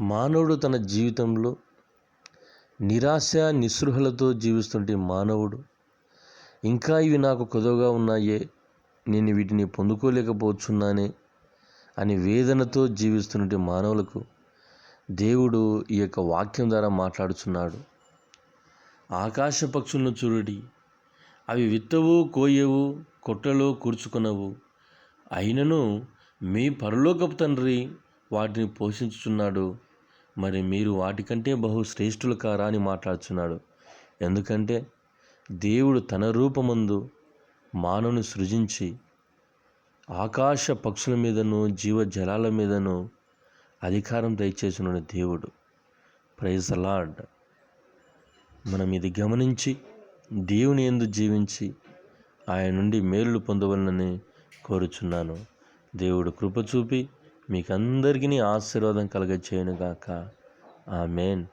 మానవుడు తన జీవితంలో నిరాశ నిస్పృహలతో జీవిస్తుంటే మానవుడు. ఇంకా ఇవి నాకు కొదవగా ఉన్నాయే నేను వీటిని పొందుకోలేకపోతున్నానే అని వేదనతో జీవిస్తున్నటువంటి మానవులకు దేవుడు ఈ యొక్క వాక్యం ద్వారా మాట్లాడుచున్నాడు. ఆకాశ పక్షులను చూడడి. అవి విత్తవు కోయవు కొట్టలో కూర్చుకునవు. అయినను మీ పరలోకపు తండ్రి వాటిని పోషించుచున్నాడు. మరి మీరు వాటికంటే బహు శ్రేష్ఠులు కారా అని మాట్లాడుచున్నాడు. ఎందుకంటే దేవుడు తన రూపమందు మానవుని సృజించి ఆకాశ పక్షుల మీదను జీవజలాల మీదను అధికారం దయచేసిన దేవుడు. ప్రైజ్ అలాడ్ మనం ఇది గమనించి దేవుని ఎందు జీవించి ఆయన నుండి మేలు పొందవలనని కోరుచున్నాను. దేవుడు కృప చూపి మీకందరికీ ఆశీర్వాదం కలగ ఆ ఆమెన్.